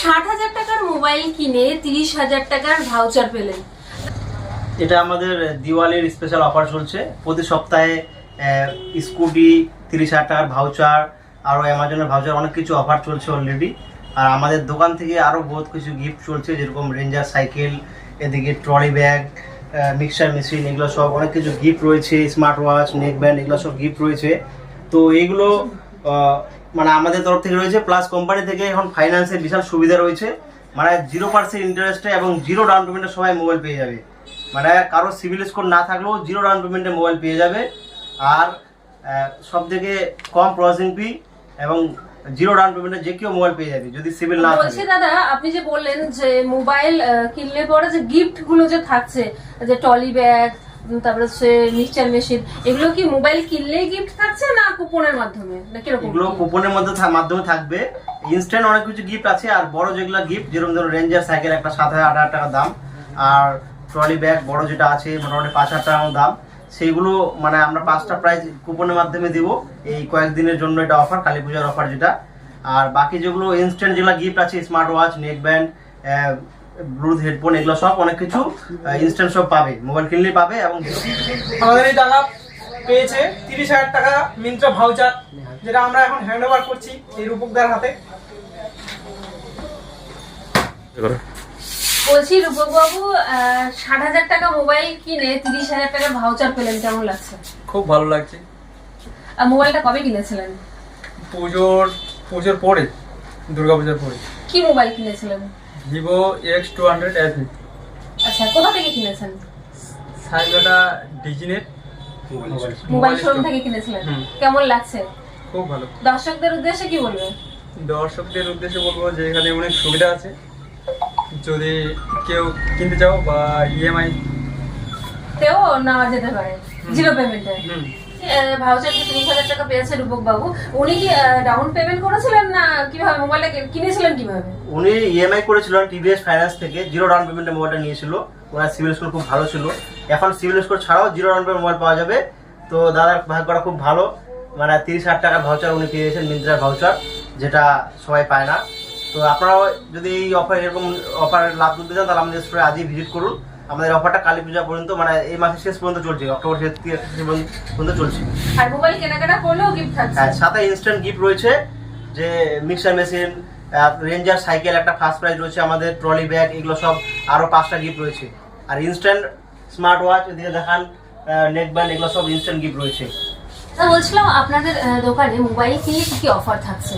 ষাট হাজার টাকার মোবাইল কিনে তিরিশ হাজার টাকার ভাউচার পেলেন। এটা আমাদের দিওয়ালির স্পেশাল অফার চলছে। প্রতি সপ্তাহে স্কুটি, তিরিশ হাজার টাকার ভাউচার আরও অ্যামাজনের ভাউচার অনেক কিছু অফার চলছে অলরেডি আর আমাদের দোকান থেকে আরও বহুত কিছু গিফট চলছে, যেরকম রেঞ্জার সাইকেল এদিকে ট্রলি ব্যাগ মিক্সার মেশিন এগুলো সব অনেক কিছু গিফট রয়েছে স্মার্ট ওয়াচ নেক ব্যান্ড এগুলো সব গিফট রয়েছে। তো এইগুলো মানে আমাদের তরফ থেকে রয়েছে প্লাস কোম্পানি থেকে এখন ফাইন্যান্সের বিশাল সুবিধা রয়েছে। মানে জিরো পার্সেন্ট ইন্টারেস্টে এবং জিরো ডাউন পেমেন্টে সবাই মোবাইল পেয়ে যাবে। মানে কারও সিভিল স্কোর না থাকলেও জিরো ডাউন পেমেন্টে মোবাইল পেয়ে যাবে। আর সব থেকে কম প্রসেসিং ফি এবং জিরো ডাউন পেমেন্টে যে কেউ মোবাইল পেয়ে যাবে যদি সিভিল না বলছি থাকে। দাদা আপনি যে বললেন যে মোবাইল কিনলে পরে যে গিফটগুলো যে থাকছে যে টলি ব্যাগ তারপরে হচ্ছে মিক্সচার মেশিন। এগুলো কি মোবাইল কিনলেই গিফট থাকছে না কুপনের মাধ্যমে? না কীরকম? এগুলো কুপনের মধ্যে মাধ্যমে থাকবে। ইনস্ট্যান্ট অনেক কিছু গিফট আছে, আর বড় যেগুলো গিফট যেরকম ধরুন রেঞ্জার সাইকেল একটা সাত হাজার, আট হাজার টাকা দাম, আর ট্রলি ব্যাগ বড় যেটা আছে, মোটামুটি পাঁচ হাজার টাকা দাম। সেইগুলো মানে আমরা পাঁচটা প্রাইজ কুপনের মাধ্যমে দিব। এই কয়েকদিনের জন্য এটা অফার কালী পূজার অফার যেটা। আর বাকি যেগুলো ইনস্ট্যান্ট যেগুলো গিফট আছে smart watch neck band bluetooth headphone এগুলো সব অনেক কিছু ইনস্ট্যান্ট সব পাবে মোবাইল কিনলেই পাবে এবং আমাদের এই দাদা পেয়েছে তিরিশ হাজার টাকা মিন্ত্রা ভাউচার যেটা আমরা এখন হ্যান্ড ওভার করছি এই রূপকদার হাতে। বলছি রূপক বাবু ষাট হাজার টাকা মোবাইল কিনে তিরিশ হাজার টাকার ভাউচার পেলেন কেমন লাগছে? খুব ভালো লাগছে। আর মোবাইলটা কবে কিনেছিলেন? পুজোর পুজোর পরে দুর্গা পুজোর পরে। কি মোবাইল কিনেছিলেন? ভিভো এক্স টু হান্ড্রেড এফি আচ্ছা কোথা থেকে কিনেছেন? সাইজটা ডিজিনের মোবাইল শোরুম থেকে কিনেছিলেন? কেমন লাগছে? খুব ভালো। দর্শকদের উদ্দেশ্যে কি বলবেন? দর্শকদের উদ্দেশ্যে বলব যে এখানে অনেক সুবিধা আছে। যদি কেউ কিনতে চাও বা E ইএমআই তেও নেওয়া যেতে পারে। জিরো পেমেন্টে হুম। ভাউচার কি তিরিশ হাজার টাকা পেয়েছে রূপক বাবু, উনি কি ডাউন পেমেন্ট করেছিলেন না কীভাবে? মোবাইলটা কিনেছিলেন কীভাবে? উনি ইএমআই করেছিলেন টিভিএস ফাইন্যান্স থেকে জিরো ডাউন পেমেন্টে মোবাইলটা নিয়েছিল। ওনার সিভিল স্কোর খুব ভালো ছিল। এখন সিভিল স্কোর ছাড়াও জিরো ডাউন পেমেন্ট মোবাইল পাওয়া যাবে। তো দাদার ভাগ্যটা খুব ভালো। মানে তিরিশ হাজার টাকার ভাউচার উনি পেয়েছেন মিন্ত্রার ভাউচার যেটা সবাই পায় না। তো আপনারাও যদি এই অফার এরকম অফারের লাভ তুলতে চান, তাহলে আমাদের স্টোরে আজই ভিজিট করুন। আমাদের অফারটা কালী পূজা পর্যন্ত মানে এই মাসের শেষ পর্যন্ত চলছে অক্টোবর শেষ পর্যন্ত চলছে। আর মোবাইল কেনাকাটা করলেও গিফট থাকছে। আর সাথে ইনস্ট্যান্ট গিফট রয়েছে যে মিক্সার মেশিন রেঞ্জার সাইকেল একটা ফার্স্ট প্রাইজ রয়েছে আমাদের ট্রলি ব্যাগ এগুলো সব আরও পাঁচটা গিফট রয়েছে। আর ইনস্ট্যান্ট স্মার্ট ওয়াচ এদিকে দেখান নেক ব্যান্ড এগুলো সব ইনস্ট্যান্ট গিফট রয়েছে। বলছিলাম আপনাদের দোকানে মোবাইল কিনলে কি কি অফার থাকছে?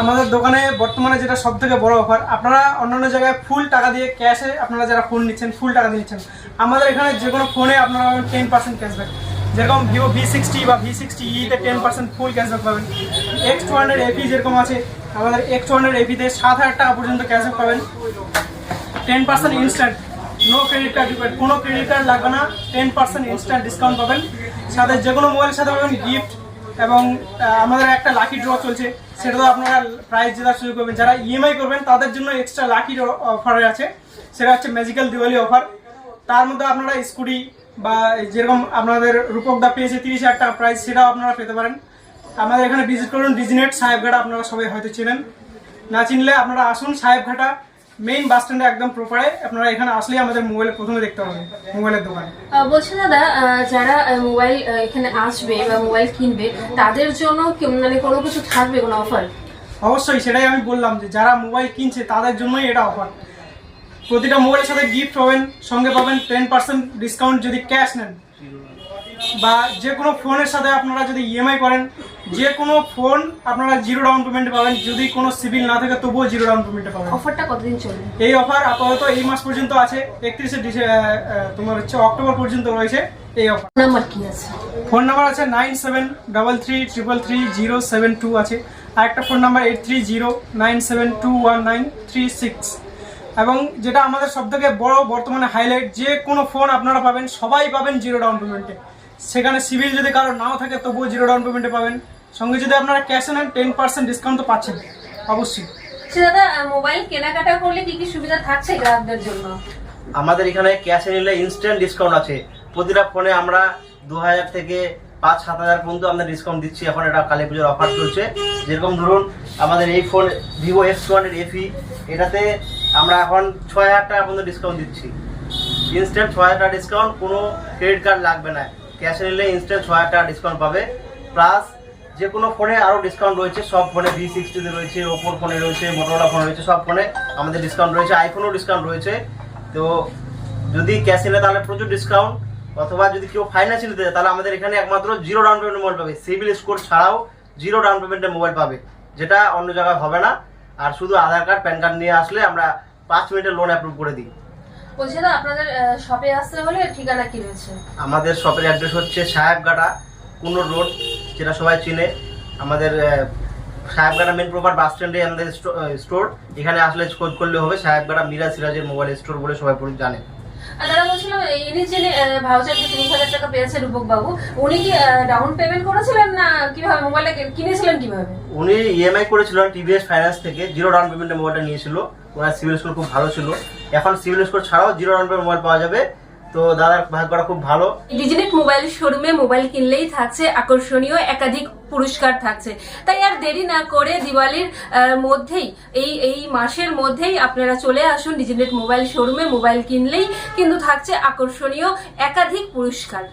আমাদের দোকানে বর্তমানে যেটা সব থেকে বড় অফার, আপনারা অন্যান্য জায়গায় ফুল টাকা দিয়ে ক্যাশে আপনারা যারা ফোন নিচ্ছেন ফুল টাকা দিয়ে নিচ্ছেন। আমাদের এখানে যে কোনো ফোনে আপনারা পাবেন টেন পার্সেন্ট ক্যাশব্যাক যেরকম ভিভো ভি সিক্সটি বা ভি সিক্সটি ইতে টেন পার্সেন্ট ফুল ক্যাশব্যাক পাবেন। এক্স টু হান্ড্রেড এপি যেরকম আছে, আমাদের এক্স টু হান্ড্রেড এপিতে সাত হাজার টাকা পর্যন্ত ক্যাশব্যাক পাবেন। Ten percent instant no credit card কোনো ক্রেডিট কার্ড লাগবে না টেন পার্সেন্ট ইনস্ট্যান্ট ডিসকাউন্ট পাবেন। সাথে যে কোনো মোবাইলের সাথে পাবেন গিফট এবং আমাদের একটা লাকি ড্র চলছে। সেটাতেও আপনারা প্রাইজ জেতার সুযোগ পাবেন। যারা ইএমআই করবেন, তাদের জন্য এক্সট্রা লাকি অফার আছে। সেটা হচ্ছে ম্যাজিক্যাল দিওয়ালি অফার তার মধ্যে আপনারা স্কুটি বা যেরকম আপনাদের রূপকদা পেয়েছে তিরিশ হাজার টাকা প্রাইজ সেটাও আপনারা পেতে পারেন। আমাদের এখানে ভিজিট করুন ডিজিনেট সাহেবঘাটা, আপনারা সবাই হয়তো চেনেন। না চিনলে আপনারা আসুন সাহেবঘাটা। মেইন বাস স্ট্যান্ডে একদম প্রপারে আপনারা এখানে আসলেই আমাদের মোবাইলে প্রথমে দেখতে পাবেন মোবাইলের দোকান। বলছি দাদা যারা মোবাইল এখানে আসবে বা মোবাইল কিনবে তাদের জন্য মানে কোনো কিছু থাকবে কোনো অফার অবশ্যই সেটাই আমি বললাম যে যারা মোবাইল কিনছে তাদের জন্যই এটা অফার প্রতিটা মোবাইলের সাথে গিফট পাবেন সঙ্গে পাবেন টেন পার্সেন্ট ডিসকাউন্ট যদি ক্যাশ নেন। বা যে কোনো ফোনের সাথে আপনারা যদি ইএমআই করেন যে কোনো ফোন আপনারা জিরো ডাউন পেমেন্টে পাবেন। যদি কোনো সিভিল না থাকে তবুও জিরো ডাউন পেমেন্টে পাবেন। অফারটা কতদিন চলবে? এই অফার আপাতত এই মাস পর্যন্ত আছে। একত্রিশে তোমার হচ্ছে অক্টোবর পর্যন্ত রয়েছে এই অফার নাম্বার কি আছে? ফোন নাম্বার আছে nine seven double three triple three zero seven two আছে। আর একটা phone number eight three zero nine seven two one nine three six এবং যেটা আমাদের সব থেকে বড় বর্তমানে হাইলাইট যে কোনো ফোন আপনারা পাবেন সবাই পাবেন জিরো ডাউন পেমেন্টে সেখানে সিভিল যদি কারও নাও থাকে তবুও জিরো ডাউন পেমেন্টে পাবেন। সঙ্গে যদি আপনারা ক্যাশ নেন টেন পার্সেন্ট ডিসকাউন্ট তো পাচ্ছেন অবশ্যই। আচ্ছা দাদা মোবাইল কেনাকাটা করলে কি কি সুবিধা থাকছে গ্রাহকদের জন্য? আমাদের এখানে ক্যাশে নিলে ইনস্ট্যান্ট ডিসকাউন্ট আছে। প্রতিটা ফোনে আমরা দু হাজার থেকে পাঁচ সাত হাজার পর্যন্ত আমরা ডিসকাউন্ট দিচ্ছি। এখন এটা কালী পুজোর অফার চলছে। যেরকম ধরুন আমাদের এই phone Vivo X two hundred FE এটাতে আমরা এখন ছয় হাজার টাকা পর্যন্ত ডিসকাউন্ট দিচ্ছি। ইনস্ট্যান্ট ছয় হাজার টাকা ডিসকাউন্ট কোনো ক্রেডিট কার্ড লাগবে না। ক্যাশে নিলে ইনস্ট্যান্ট ছয় হাজার টাকা ডিসকাউন্ট পাবে। প্লাস যে কোনো ফোনে আরও ডিসকাউন্ট রয়েছে সব ফোনে ভি সিক্সটিতে রয়েছে ওপোর ফোনে রয়েছে মোটোরোলা ফোনে রয়েছে সব ফোনে আমাদের ডিসকাউন্ট রয়েছে আইফোনেও ডিসকাউন্ট রয়েছে। তো যদি ক্যাশে নিলে তাহলে প্রচুর ডিসকাউন্ট অথবা যদি কেউ ফাইন্যান্সে নিতে চায় তাহলে আমাদের এখানে একমাত্র জিরো ডাউন পেমেন্ট মোবাইল পাবে। সিভিল স্কোর ছাড়াও জিরো ডাউন পেমেন্টের মোবাইল পাবে যেটা অন্য জায়গায় হবে না। আর শুধু আধার কার্ড প্যান কার্ড নিয়ে আসলে আমরা পাঁচ মিনিটের লোন অ্যাপ্রুভ করে দিই। বলছি আপনাদের শপে আসতে হলে ঠিকানা কি রয়েছে? আমাদের শপের অ্যাড্রেস হচ্ছে সাহেবগাটা কুন্নর রোড যেটা সবাই চিনে। আমাদের আহ, সাহেবগাটা মেন প্রপার বাস স্ট্যান্ডে আমাদের স্টোর এখানে আসলে খোঁজ করলে হবে সাহেবগাটা মিরাজ সিরাজের মোবাইল স্টোর বলে সবাই পরি- জানে। আর দাদা বলছিলাম ইনি যিনি ভাউচার যে তিরিশ হাজার টাকা পেয়েছে রূপক বাবু উনি কি ডাউন পেমেন্ট করেছিলেন না কীভাবে? মোবাইলটা কিনেছিলেন কীভাবে? উনি ইএমআই করেছিলেন টিভিএস ফাইন্যান্স থেকে জিরো ডাউন পেমেন্টে মোবাইলটা নিয়েছিল। ওনার সিভিল স্কোর খুব ভালো ছিল। এখন সিভিল স্কোর ছাড়াও জিরো ডাউন পেমেন্ট মোবাইল পাওয়া যাবে। তো দাদার ভাগ্যটা খুব ভালো। ডিজিনেট মোবাইল শোরুমে মোবাইল কিনলেই থাকছে, আকর্ষণীয় একাধিক পুরস্কার থাকছে। তাই আর দেরি না করে দিওয়ালির মধ্যেই, এই এই মাসের মধ্যেই আপনারা চলে আসুন ডিজিনেট মোবাইল শোরুমে, মোবাইল কিনলেই কিন্তু থাকছে আকর্ষণীয় একাধিক পুরস্কার।